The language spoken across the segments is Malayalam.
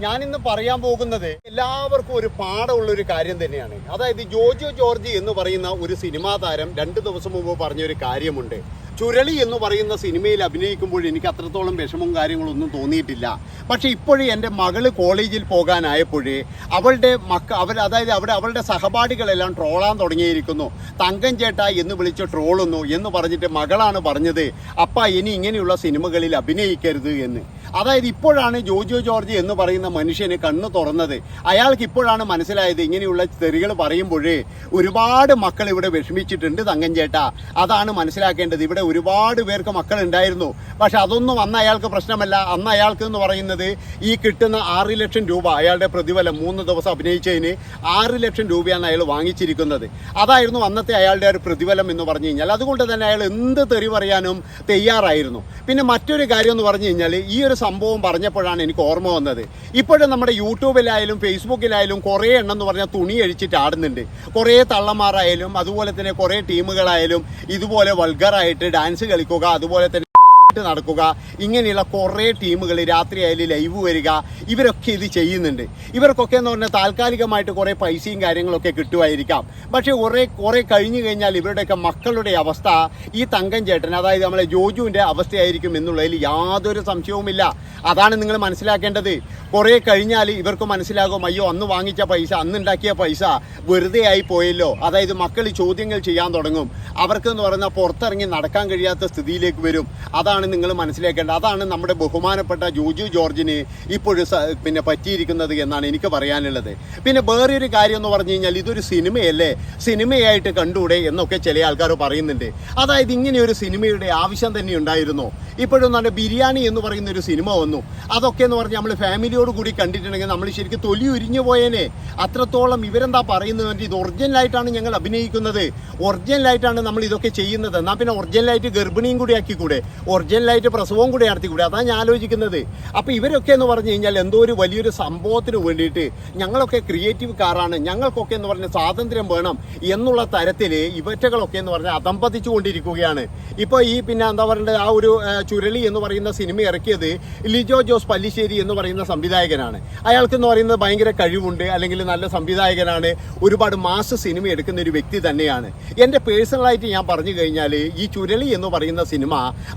ഞാനിന്ന് പറയാൻ പോകുന്നത് എല്ലാവർക്കും ഒരു പാഠമുള്ള ഒരു കാര്യം തന്നെയാണ്. അതായത് ജോജോ ജോർജ് എന്ന് പറയുന്ന ഒരു സിനിമാ താരം രണ്ട് ദിവസം മുമ്പ് പറഞ്ഞ ഒരു കാര്യമുണ്ട്. ചുരളി എന്ന് പറയുന്ന സിനിമയിൽ അഭിനയിക്കുമ്പോൾ എനിക്ക് അത്രത്തോളം വിഷമവും കാര്യങ്ങളൊന്നും തോന്നിയിട്ടില്ല. പക്ഷേ ഇപ്പോഴും എന്റെ മകൾ കോളേജിൽ പോകാനായപ്പോഴേ അവളുടെ മക്ക അവർ അതായത് അവിടെ അവളുടെ സഹപാഠികളെല്ലാം ട്രോളാൻ തുടങ്ങിയിരിക്കുന്നു. തങ്കം ചേട്ട എന്ന് വിളിച്ച് ട്രോളുന്നു എന്ന് പറഞ്ഞിട്ട് മകളാണ് പറഞ്ഞത്. അപ്പ ഇനി ഇങ്ങനെയുള്ള സിനിമകളിൽ അഭിനയിക്കരുത് എന്ന്. അതായത് ഇപ്പോഴാണ് ജോജോ ജോർജ് എന്ന് പറയുന്ന മനുഷ്യന് കണ്ണ് തുറന്നത്. അയാൾക്ക് ഇപ്പോഴാണ് മനസ്സിലായത് ഇങ്ങനെയുള്ള തെറികൾ പറയുമ്പോഴേ ഒരുപാട് മക്കൾ ഇവിടെ വിഷമിച്ചിട്ടുണ്ട് തങ്കം ചേട്ടാ അതാണ് മനസ്സിലാക്കേണ്ടത്. ഇവിടെ ഒരുപാട് പേർക്ക് മക്കൾ ഉണ്ടായിരുന്നു പക്ഷെ അതൊന്നും അന്ന് അയാൾക്ക് പ്രശ്നമല്ല. അന്ന് അയാൾക്ക് എന്ന് പറയുന്നത് ഈ കിട്ടുന്ന ആറ് ലക്ഷം രൂപ അയാളുടെ പ്രതിഫലം മൂന്ന് ദിവസം അഭിനയിച്ചതിന് ആറ് ലക്ഷം രൂപയാണ് അയാൾ വാങ്ങിച്ചിരിക്കുന്നത്. അതായിരുന്നു അന്നത്തെ അയാളുടെ ഒരു പ്രതിഫലം എന്ന് പറഞ്ഞു കഴിഞ്ഞാൽ. അതുകൊണ്ട് തന്നെ അയാൾ എന്ത് തെറി പറയാനും തയ്യാറായിരുന്നു. പിന്നെ മറ്റൊരു കാര്യം എന്ന് പറഞ്ഞു കഴിഞ്ഞാൽ ഈ ഒരു സംഭവം പറഞ്ഞപ്പോഴാണ് എനിക്ക് ഓർമ്മ വന്നത്. ഇപ്പോഴും നമ്മുടെ യൂട്യൂബിലായാലും ഫേസ്ബുക്കിലായാലും കുറേ എണ്ണം എന്ന് പറഞ്ഞാൽ തുണി അഴിച്ചിട്ട് ആടുന്നുണ്ട്. കുറേ തള്ളമാരായാലും അതുപോലെ തന്നെ കുറേ ടീമുകളായാലും ഇതുപോലെ വൾഗറായിട്ട് ഡാൻസ് കളിക്കുക അതുപോലെ തന്നെ നടക്കുക. ഇങ്ങനെയുള്ള കുറേ ടീമുകൾ രാത്രിയായാലും ലൈവ് വരിക. ഇവരൊക്കെ ഇത് ചെയ്യുന്നുണ്ട്. ഇവർക്കൊക്കെ എന്ന് പറഞ്ഞാൽ താൽക്കാലികമായിട്ട് കുറേ പൈസയും കാര്യങ്ങളൊക്കെ കിട്ടുമായിരിക്കാം. പക്ഷേ കുറേ കുറേ കഴിഞ്ഞു കഴിഞ്ഞാൽ ഇവരുടെയൊക്കെ മക്കളുടെ അവസ്ഥ ഈ തങ്കം ചേട്ടൻ അതായത് നമ്മളെ ജോജുവിന്റെ അവസ്ഥയായിരിക്കും എന്നുള്ളതിൽ യാതൊരു സംശയവുമില്ല. അതാണ് നിങ്ങൾ മനസ്സിലാക്കേണ്ടത്. കുറേ കഴിഞ്ഞാൽ ഇവർക്ക് മനസ്സിലാകും അയ്യോ അന്ന് വാങ്ങിച്ച പൈസ അന്ന് ഉണ്ടാക്കിയ പൈസ വെറുതെ ആയി പോയല്ലോ. അതായത് മക്കൾ ചോദ്യങ്ങൾ ചെയ്യാൻ തുടങ്ങും. അവർക്ക് എന്ന് പറയുന്ന പുറത്തിറങ്ങി നടക്കാൻ കഴിയാത്ത സ്ഥിതിയിലേക്ക് വരും. അതാണ് നിങ്ങൾ മനസ്സിലാക്കേണ്ടത്. അതാണ് നമ്മുടെ ബഹുമാനപ്പെട്ട ജോജു ജോർജിന് ഇപ്പോഴും പിന്നെ പറ്റിയിരിക്കുന്നത് എന്നാണ് എനിക്ക് പറയാനുള്ളത്. പിന്നെ വേറൊരു കാര്യം എന്ന് പറഞ്ഞു കഴിഞ്ഞാൽ ഇതൊരു സിനിമയല്ലേ? സിനിമയായിട്ട് കണ്ടൂടെ എന്നൊക്കെ ചില ആൾക്കാർ പറയുന്നുണ്ട്. അതായത് ഇങ്ങനെ ഒരു സിനിമയുടെ ആവശ്യം തന്നെ ഉണ്ടായിരുന്നു. ഇപ്പോഴും നല്ല ബിരിയാണി എന്ന് പറയുന്ന ഒരു സിനിമ വന്നു. അതൊക്കെ എന്ന് പറഞ്ഞാൽ നമ്മൾ ഫാമിലിയോട് കൂടി കണ്ടിട്ടുണ്ടെങ്കിൽ നമ്മൾ ശരിക്കും തൊലി ഉരിഞ്ഞു പോയേനെ. അത്രത്തോളം ഇവരെന്താ പറയുന്നത് ഇത് ഒറിജിനലായിട്ടാണ് ഞങ്ങൾ അഭിനയിക്കുന്നത്. ഒറിജിനലായിട്ടാണ് നമ്മൾ ഇതൊക്കെ ചെയ്യുന്നത്. എന്നാൽ പിന്നെ ഒറിജിനലായിട്ട് ഗർഭിണിയും കൂടി ആക്കിക്കൂടെ? ഒറിജിനലായിട്ട് പ്രസവവും കൂടി നടത്തിക്കൂടെ? അതാണ് ഞാൻ ആലോചിക്കുന്നത്. അപ്പോൾ ഇവരൊക്കെ എന്ന് പറഞ്ഞു കഴിഞ്ഞാൽ എന്തോ ഒരു വലിയൊരു സംഭവത്തിന് വേണ്ടിയിട്ട് ഞങ്ങളൊക്കെ ക്രിയേറ്റീവ് കാറാണ് ഞങ്ങൾക്കൊക്കെ എന്ന് പറഞ്ഞ സ്വാതന്ത്ര്യം വേണം എന്നുള്ള തരത്തിൽ ഇവറ്റകളൊക്കെ എന്ന് പറഞ്ഞാൽ അതമ്പതിച്ചു കൊണ്ടിരിക്കുകയാണ്. ഇപ്പോൾ ഈ പിന്നെ എന്താ പറയേണ്ടത് ആ ഒരു ചുരളി എന്ന് പറയുന്ന സിനിമ ഇറക്കിയത് ലിജോ ജോസ് പല്ലിശ്ശേരി എന്ന് പറയുന്ന സംവിധായകനാണ്. അയാൾക്ക് എന്ന് പറയുന്നത് ഭയങ്കര കഴിവുണ്ട് അല്ലെങ്കിൽ നല്ല സംവിധായകനാണ് ഒരുപാട് മാസ് സിനിമ എടുക്കുന്ന ഒരു വ്യക്തി തന്നെയാണ്. എന്റെ പേഴ്സണലായിട്ട് ഞാൻ പറഞ്ഞു കഴിഞ്ഞാൽ ഈ ചുരളി എന്ന് പറയുന്ന സിനിമ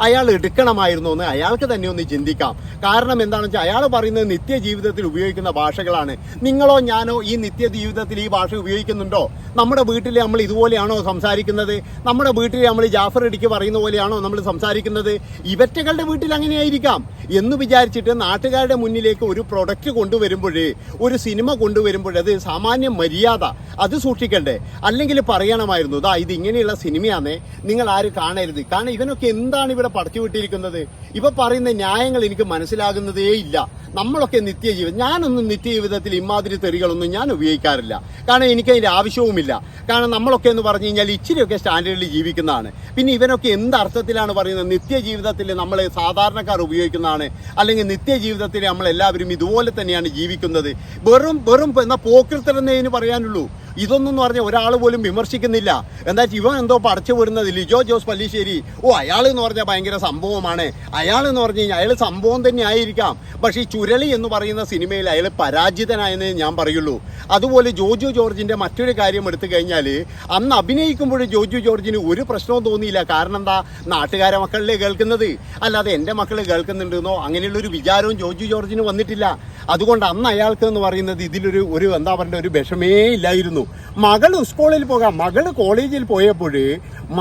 അയാൾ എടുക്കണമായിരുന്നു എന്ന് അയാൾക്ക് തന്നെ ഒന്ന് ചിന്തിക്കാം. കാരണം എന്താണെന്ന് വെച്ചാൽ അയാൾ പറയുന്നത് നിത്യ ജീവിതത്തിൽ ഉപയോഗിക്കുന്ന ഭാഷകളാണ്. നിങ്ങളോ ഞാനോ ഈ നിത്യ ജീവിതത്തിൽ ഈ ഭാഷ ഉപയോഗിക്കുന്നുണ്ടോ? നമ്മുടെ വീട്ടിൽ നമ്മൾ ഇതുപോലെയാണോ സംസാരിക്കുന്നത്? നമ്മുടെ വീട്ടിൽ നമ്മൾ ജാഫർ ഇടിക്ക് പറയുന്ന പോലെയാണോ നമ്മൾ സംസാരിക്കുന്നത്? ഇവറ്റകളുടെ വീട്ടിൽ അങ്ങനെയായിരിക്കാം. എന്ന് വിചാരിച്ചിട്ട് നാട്ടുകാരുടെ മുന്നിലേക്ക് ഒരു പ്രൊഡക്റ്റ് കൊണ്ടുവരുമ്പോഴേ ഒരു സിനിമ കൊണ്ടുവരുമ്പോൾ അത് സാമാന്യ മര്യാദ. അത് സൂക്ഷിക്കണ്ടേ. അല്ലെങ്കിൽ പറയണമായിരുന്നു ഇതാ ഇത് ഇങ്ങനെയുള്ള സിനിമയാണേ നിങ്ങൾ ആരും കാണരുത്. കാരണം ഇവനൊക്കെ എന്താണ് ഇവിടെ പടച്ചു വിട്ടിരിക്കുന്നത് ഇവ പറയുന്ന ന്യായങ്ങൾ എനിക്ക് മനസ്സിലാകുന്നതേ ഇല്ല നമ്മളൊക്കെ നിത്യജീവിതം ഞാനൊന്നും നിത്യജീവിതത്തിൽ ഇമാതിരി തെറികളൊന്നും ഞാൻ ഉപയോഗിക്കാറില്ല. കാരണം എനിക്ക് അതിന്റെ ആവശ്യവുമില്ല. കാരണം നമ്മളൊക്കെ എന്ന് പറഞ്ഞു കഴിഞ്ഞാൽ ഇച്ചിരിയൊക്കെ സ്റ്റാൻഡേർഡിൽ ജീവിക്കുന്നതാണ്. പിന്നെ ഇവനൊക്കെ എന്ത് അർത്ഥത്തിലാണ് പറയുന്നത്? നിത്യജീവിതത്തിൽ നമ്മൾ സാധാരണക്കാർ ഉപയോഗിക്കുന്നതാണ്. അല്ലെങ്കിൽ നിത്യജീവിതത്തിൽ നമ്മളെല്ലാവരും ഇതുപോലെ തന്നെയാണ് ജീവിക്കുന്നത്. വെറും വെറും എന്നാൽ പോക്കൃത്തരെന്നതിന് പറയാനുള്ളൂ. ഇതൊന്നും പറഞ്ഞാൽ ഒരാൾ പോലും വിമർശിക്കുന്നില്ല. എന്താ ഇവൻ എന്തോ പടച്ചു വരുന്നത് ലിജോ ജോസ് പല്ലിശ്ശേരി. ഓ അയാൾ എന്ന് പറഞ്ഞാൽ ഭയങ്കര സംഭവമാണ്. അയാൾ എന്ന് പറഞ്ഞു കഴിഞ്ഞാൽ അയാൾ സംഭവം തന്നെ ആയിരിക്കാം. പക്ഷേ ഈ ചുരളി എന്ന് പറയുന്ന സിനിമയിൽ അയാൾ പരാജിതനായെന്ന് ഞാൻ പറയുള്ളൂ. അതുപോലെ ജോജു ജോർജിന്റെ മറ്റൊരു കാര്യം എടുത്തു കഴിഞ്ഞാൽ അന്ന് അഭിനയിക്കുമ്പോൾ ജോജു ജോർജിന് ഒരു പ്രശ്നവും തോന്നിയില്ല. കാരണം എന്താ നാട്ടുകാരെ മക്കളിലെ കേൾക്കുന്നത്? അല്ലാതെ എന്റെ മക്കൾ കേൾക്കുന്നുണ്ടെന്നോ അങ്ങനെയുള്ളൊരു വിചാരവും ജോജു ജോർജിന് വന്നിട്ടില്ല. അതുകൊണ്ട് അന്ന് അയാൾക്ക് എന്ന് പറയുന്നത് ഇതിലൊരു ഒരു എന്താ പറയുക ഒരു വിഷമേ ഇല്ലായിരുന്നു. മകൾ സ്കൂളിൽ പോകാം. മകൾ കോളേജിൽ പോയപ്പോൾ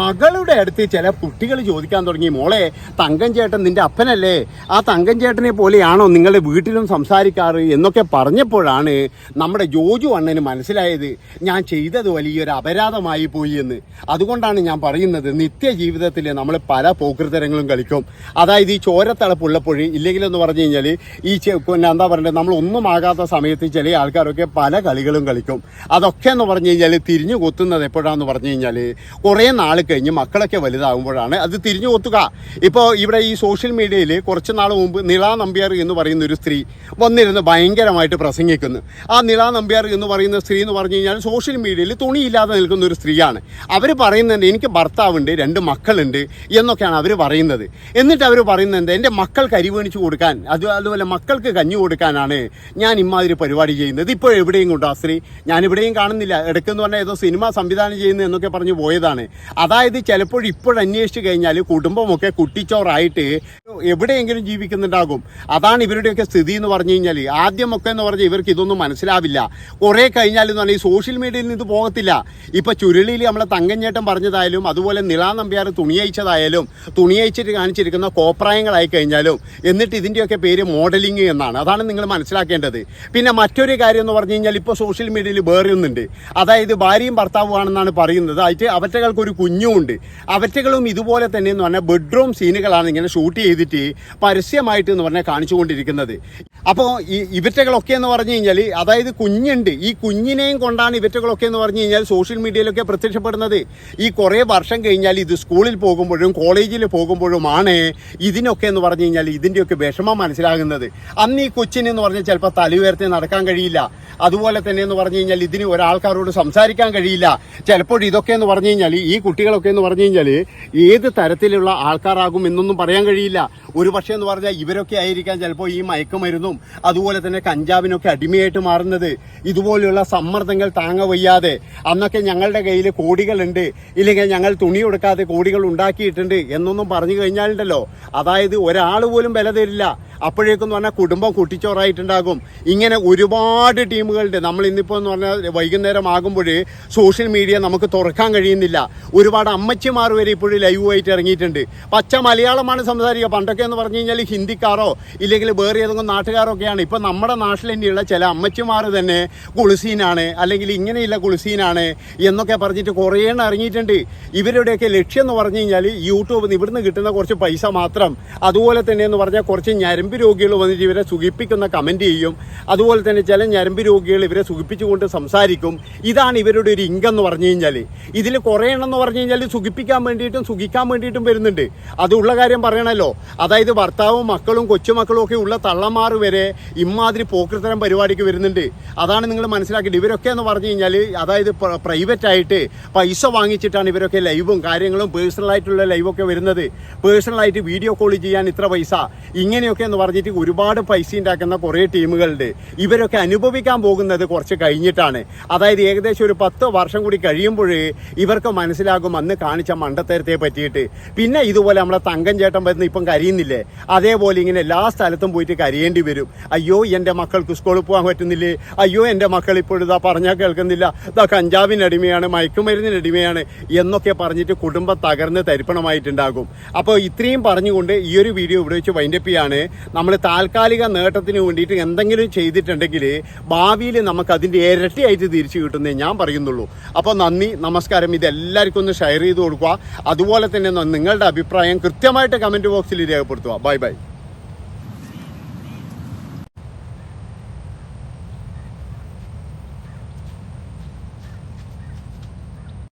മകളുടെ അടുത്ത് ചില കുട്ടികൾ ചോദിക്കാൻ തുടങ്ങി. മോളെ തങ്കം ചേട്ടൻ നിന്റെ അപ്പനല്ലേ? ആ തങ്കം ചേട്ടനെ പോലെയാണോ നിങ്ങളുടെ വീട്ടിലും സംസാരിക്കാറ് എന്നൊക്കെ പറഞ്ഞപ്പോഴാണ് നമ്മുടെ ജോജു അണ്ണന് മനസ്സിലായത് ഞാൻ ചെയ്തത് വലിയൊരു അപരാധമായി പോയി എന്ന്. അതുകൊണ്ടാണ് ഞാൻ പറയുന്നത് നിത്യജീവിതത്തിൽ നമ്മൾ പല പോക്കൃതരങ്ങളും കളിക്കും. അതായത് ഈ ചോരത്തളപ്പുള്ളപ്പോൾ ഇല്ലെങ്കിലെന്ന് പറഞ്ഞു കഴിഞ്ഞാൽ ഈ പിന്നെ എന്താ പറയുക നമ്മൾ ഒന്നും ആകാത്ത സമയത്ത് ചില ആൾക്കാരൊക്കെ പല കളികളും കളിക്കും. അതൊക്കെ എന്ന് പറഞ്ഞു കഴിഞ്ഞാൽ തിരിഞ്ഞു കൊത്തുന്നത് എപ്പോഴാണെന്ന് പറഞ്ഞു കഴിഞ്ഞാൽ കുറേ നാൾ കഴിഞ്ഞ് മക്കളൊക്കെ വലുതാകുമ്പോഴാണ്. അത് തിരിഞ്ഞു കൊത്തുക. ഇപ്പോൾ ഇവിടെ ഈ സോഷ്യൽ മീഡിയയിൽ കുറച്ച് നാൾ മുമ്പ് നിള നമ്പ്യാർ എന്ന് പറയുന്ന ഒരു സ്ത്രീ വന്നിരുന്ന് ഭയങ്കരമായിട്ട് പ്രസംഗിക്കുന്നു. ആ നിള നമ്പ്യാർ എന്ന് പറയുന്ന സ്ത്രീ എന്ന് പറഞ്ഞു കഴിഞ്ഞാൽ സോഷ്യൽ മീഡിയയിൽ തുണിയില്ലാതെ നിൽക്കുന്ന ഒരു സ്ത്രീയാണ്. അവർ പറയുന്നുണ്ട് എനിക്ക് ഭർത്താവുണ്ട് രണ്ട് മക്കളുണ്ട് എന്നൊക്കെയാണ് അവർ പറയുന്നത്. എന്നിട്ട് അവർ പറയുന്നുണ്ട് എന്റെ മക്കൾക്ക് അരിവേണിച്ച് കൊടുക്കാൻ അത് അതുപോലെ മക്കൾക്ക് കഞ്ഞി കൊടുക്കാനാണ് ഞാൻ ഇമാതിരി പരിപാടി ചെയ്യുന്നത്. ഇപ്പോൾ എവിടെയും കൊണ്ടോ ആ സ്ത്രീ ഞാൻ ഇവിടെയും കാണുന്നില്ല. ഇടയ്ക്കെന്ന് പറഞ്ഞാൽ ഏതോ സിനിമ സംവിധാനം ചെയ്യുന്നു എന്നൊക്കെ പറഞ്ഞ് പോയതാണ്. അതായത് ചിലപ്പോൾ ഇപ്പോൾ അന്വേഷിച്ച് കഴിഞ്ഞാൽ കുടുംബമൊക്കെ കുട്ടിച്ചോറായിട്ട് എവിടെയെങ്കിലും ജീവിക്കുന്നുണ്ടാകും. അതാണ് ഇവരുടെയൊക്കെ സ്ഥിതി എന്ന് പറഞ്ഞു കഴിഞ്ഞാൽ ആദ്യമൊക്കെ എന്ന് പറഞ്ഞാൽ ഇവർക്ക് ഇതൊന്നും മനസ്സിലാവില്ല. കുറേ കഴിഞ്ഞാൽ എന്ന് പറഞ്ഞാൽ ഈ സോഷ്യൽ മീഡിയയിൽ നിന്ന് ഇത് പോകത്തില്ല. ഇപ്പോൾ ചുരുളിയിൽ നമ്മളെ തങ്കഞ്ഞേട്ടൻ പറഞ്ഞതായാലും അതുപോലെ നിളാ നമ്പ്യാർ തുണിയയച്ചതായാലും തുണിയയച്ചിട്ട് കാണിച്ചിരിക്കുന്ന കോപ്രായങ്ങളായി കഴിഞ്ഞാലും എന്നിട്ട് ഇതിന്റെയൊക്കെ പേര് മോഡലിംഗ് എന്നാണ്. അതാണ് നിങ്ങൾ മനസ്സിലാക്കേണ്ടത്. പിന്നെ മറ്റൊരു കാര്യം എന്ന് പറഞ്ഞു കഴിഞ്ഞാൽ ഇപ്പോൾ സോഷ്യൽ മീഡിയയിൽ വേറെയൊന്നുണ്ട് അതായത് ഭാര്യയും ഭർത്താവുമാണെന്നാണ് പറയുന്നത്. ആയിട്ട് അവറ്റകൾക്ക് ഒരു കുഞ്ഞുമുണ്ട് അവറ്റകളും ഇതുപോലെ തന്നെ എന്ന് പറഞ്ഞാൽ ബെഡ്റൂം സീനുകളാണ് ഇങ്ങനെ ഷൂട്ട് ചെയ്തിട്ട് പരസ്യമായിട്ട് എന്ന് പറഞ്ഞാൽ കാണിച്ചുകൊണ്ടിരിക്കുന്നത്. അപ്പോൾ ഈ ഇവറ്റകളൊക്കെ എന്ന് പറഞ്ഞു കഴിഞ്ഞാൽ അതായത് കുഞ്ഞുണ്ട്. ഈ കുഞ്ഞിനെയും കൊണ്ടാണ് ഇവറ്റകളൊക്കെ എന്ന് പറഞ്ഞു കഴിഞ്ഞാൽ സോഷ്യൽ മീഡിയയിലൊക്കെ പ്രത്യക്ഷപ്പെടുന്നത്. ഈ കുറേ വർഷം കഴിഞ്ഞാൽ ഇത് സ്കൂളിൽ പോകുമ്പോഴും കോളേജിൽ പോകുമ്പോഴുമാണ് ഇതിനൊക്കെ എന്ന് പറഞ്ഞു കഴിഞ്ഞാൽ ഇതിന്റെയൊക്കെ വിഷമം മനസ്സിലാകുന്നത്. അന്ന് ഈ കൊച്ചിനെന്ന് പറഞ്ഞാൽ ചിലപ്പോൾ തല ഉയർത്തി നടക്കാൻ കഴിയില്ല. അതുപോലെ തന്നെ എന്ന് പറഞ്ഞു കഴിഞ്ഞാൽ ഇതിന് ഒരാൾക്കാരോട് സംസാരിക്കാൻ കഴിയില്ല. ചിലപ്പോൾ ഇതൊക്കെ എന്ന് പറഞ്ഞു കഴിഞ്ഞാൽ ഈ കുട്ടികളൊക്കെ എന്ന് പറഞ്ഞു കഴിഞ്ഞാൽ ഏത് തരത്തിലുള്ള ആൾക്കാരാകും എന്നൊന്നും പറയാൻ കഴിയില്ല. ഒരു പക്ഷേ എന്ന് പറഞ്ഞാൽ ഇവരൊക്കെ ആയിരിക്കാം ചിലപ്പോൾ ഈ മയക്കുമരുന്നും അതുപോലെ തന്നെ കഞ്ചാവിനൊക്കെ അടിമയായിട്ട് മാറുന്നത്. ഇതുപോലെയുള്ള സമ്മർദ്ദങ്ങൾ താങ്ങ വയ്യാതെ അന്നൊക്കെ ഞങ്ങളുടെ കയ്യിൽ കോടികളുണ്ട്. ഇല്ലെങ്കിൽ ഞങ്ങൾ തുണി കൊടുക്കാതെ കോടികൾ ഉണ്ടാക്കിയിട്ടുണ്ട് എന്നൊന്നും പറഞ്ഞു കഴിഞ്ഞാലുണ്ടല്ലോ. അതായത് ഒരാൾ പോലും വില തരില്ല അപ്പോഴേക്കെന്ന് പറഞ്ഞാൽ കുടുംബം കുട്ടിച്ചോറായിട്ടുണ്ടാകും. ഇങ്ങനെ ഒരുപാട് ടീമുകളുണ്ട്. നമ്മൾ ഇന്നിപ്പോൾ എന്ന് പറഞ്ഞാൽ വൈകുന്നേരം ആകുമ്പോൾ സോഷ്യൽ മീഡിയ നമുക്ക് തുറക്കാൻ കഴിയുന്നില്ല. ഒരുപാട് അമ്മച്ചിമാർ വരെ ഇപ്പോഴും ലൈവായിട്ട് ഇറങ്ങിയിട്ടുണ്ട്. പച്ച മലയാളമാണ് സംസാരിക്കുക. പണ്ടൊക്കെ എന്ന് പറഞ്ഞു കഴിഞ്ഞാൽ ഹിന്ദിക്കാരോ ഇല്ലെങ്കിൽ വേറെ ഏതെങ്കിലും നാട്ടുകാരോ ഒക്കെയാണ്. ഇപ്പം നമ്മുടെ നാട്ടിൽ തന്നെയുള്ള ചില അമ്മച്ചിമാർ തന്നെ കുളിസീനാണ് അല്ലെങ്കിൽ ഇങ്ങനെയുള്ള കുളിസീനാണ് എന്നൊക്കെ പറഞ്ഞിട്ട് കുറേ എണ്ണം ഇറങ്ങിയിട്ടുണ്ട്. ഇവരുടെയൊക്കെ ലക്ഷ്യം എന്ന് പറഞ്ഞു കഴിഞ്ഞാൽ യൂട്യൂബിൽ നിന്ന് ഇവിടുന്ന് കിട്ടുന്ന കുറച്ച് പൈസ മാത്രം. അതുപോലെ തന്നെ എന്ന് പറഞ്ഞാൽ കുറച്ച് ഞരമ്പ് രോഗികൾ വന്നിട്ട് ഇവരെ സുഖിപ്പിക്കുന്ന കമന്റ് ചെയ്യും. അതുപോലെ തന്നെ ചില ഞരമ്പ് രോഗികൾ ഇവരെ സുഖിപ്പിച്ചുകൊണ്ട് സംസാരിക്കും. ഇതാണ് ഇവരുടെ ഒരു ഇങ്കം എന്ന് പറഞ്ഞു കഴിഞ്ഞാൽ. ഇതിൽ കുറേ എണ്ണം എന്ന് പറഞ്ഞു കഴിഞ്ഞാൽ സുഖിപ്പിക്കാൻ വേണ്ടിയിട്ടും സുഖിക്കാൻ വേണ്ടിയിട്ടും വരുന്നുണ്ട്. അതുള്ള കാര്യം പറയണല്ലോ. അതായത് ഭർത്താവും മക്കളും കൊച്ചുമക്കളും ഒക്കെ ഉള്ള തള്ളമാർ വരെ ഇമാതിരി പോക്കൃത്തരം പരിപാടിക്ക് വരുന്നുണ്ട്. അതാണ് നിങ്ങൾ മനസ്സിലാക്കിയിട്ട് ഇവരൊക്കെ എന്ന് പറഞ്ഞു കഴിഞ്ഞാൽ അതായത് പ്രൈവറ്റ് ആയിട്ട് പൈസ വാങ്ങിച്ചിട്ടാണ് ഇവരൊക്കെ ലൈവും കാര്യങ്ങളും പേഴ്സണലായിട്ടുള്ള ലൈവൊക്കെ വരുന്നത്. പേഴ്സണലായിട്ട് വീഡിയോ കോൾ ചെയ്യാൻ ഇത്ര പൈസ. ഇങ്ങനെയൊക്കെ എന്ന് പറഞ്ഞിട്ട് ഒരുപാട് പൈസ ഉണ്ടാക്കുന്ന കുറേ ടീമുകളുണ്ട്. ഇവരൊക്കെ അനുഭവിക്കാൻ പോകുന്നത് കുറച്ച് കഴിഞ്ഞിട്ടാണ്. അതായത് ഏകദേശം ഒരു പത്ത് വർഷം കൂടി കഴിയുമ്പോൾ ഇവർക്ക് മനസ്സിലാകും അന്ന് കാണിച്ച മണ്ടത്തരത്തെ പറ്റിയിട്ട്. പിന്നെ ഇതുപോലെ നമ്മളെ തങ്കം ചേട്ടൻ വരുന്ന ഇപ്പം കരിയുന്നില്ലേ? അതേപോലെ ഇങ്ങനെ എല്ലാ സ്ഥലത്തും പോയിട്ട് കരിയേണ്ടി വരും. അയ്യോ എന്റെ മക്കൾക്ക് സ്കൂളിൽ പോകാൻ പറ്റുന്നില്ലേ? അയ്യോ എന്റെ മക്കൾ ഇപ്പോഴും ഇതാ പറഞ്ഞാൽ കേൾക്കുന്നില്ല. ഇതാ കഞ്ചാവിനടിമയാണ് അടിമയാണ് മയക്കുമരുന്നിന് അടിമയാണ് എന്നൊക്കെ പറഞ്ഞിട്ട് കുടുംബം തകർന്ന് തരിപ്പണമായിട്ടുണ്ടാകും. അപ്പോൾ ഇത്രയും പറഞ്ഞുകൊണ്ട് ഈ ഒരു വീഡിയോ ഇവിടെ വെച്ച് വൈൻഡപ്പ് നമ്മൾ താൽക്കാലിക നേട്ടത്തിന് വേണ്ടിയിട്ട് എന്തെങ്കിലും ചെയ്തിട്ടുണ്ടെങ്കിൽ ഭാവിയിൽ നമുക്ക് അതിന്റെ ഇരട്ടിയായിട്ട് തിരിച്ചു കിട്ടുന്നേ ഞാൻ പറയുന്നുള്ളൂ. അപ്പോൾ നന്ദി നമസ്കാരം. ഇത് എല്ലാവർക്കും ഒന്ന് ഷെയർ ചെയ്ത് കൊടുക്കുക. അതുപോലെ തന്നെ നിങ്ങളുടെ അഭിപ്രായം കൃത്യമായിട്ട് കമന്റ് ബോക്സിൽ രേഖപ്പെടുത്തുക. Bye bye.